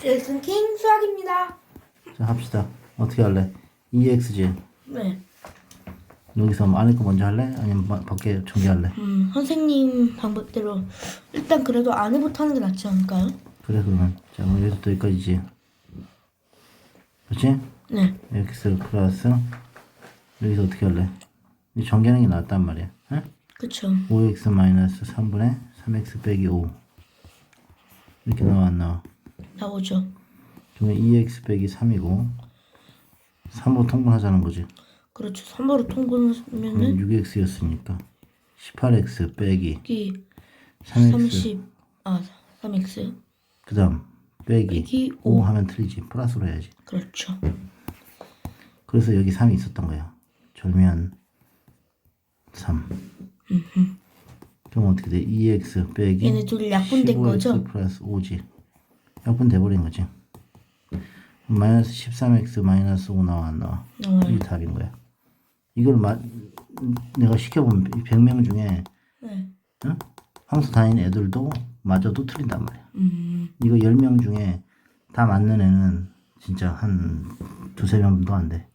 제이슨 킹 수학입니다. 자 합시다. 어떻게 할래? EX지. 네. 여기서 뭐 안에 거 먼저 할래? 아니면 바- 밖에 정리할래? 음, 선생님 방법대로 일단 그래도 안에부터 하는 게 낫지 않을까요? 그래 그러면 자 그럼 여기서 또 여기까지지. 그렇지? 네. X 플러스 여기서 어떻게 할래? 이 전개하는 게 낫단 말이야. 응? 그쵸. 5x 마이너스 3분의 3x 빼기 5 이렇게 나와 안 나와? 나오죠. 그러면 2x 빼기 3이고 3으로 통분하자는 거지. 그렇죠. 3으로 통분하면은 그러면 6x였으니까 18x 빼기 여기 3x 30, 아, 3x. 그 다음 빼기 빼기 5 5. 하면 틀리지 플러스로 해야지 그렇죠. 그래서 여기 3이 있었던 거야 절면 3 그럼 어떻게 돼? 2x 빼기 얘네 둘이 약분된 15x 거죠? 플러스 5지 약분 돼버린 거지 마이너스 13x 마이너스 5 나와 안 나와 나와요. 이게 답인 거야 이걸 마, 내가 시켜보면 100명 중에 네. 응? 함수 다니는 애들도 마저도 틀린단 말이야 음, 이거 10명 중에 다 맞는 애는 진짜 한 두세 명도 안 돼.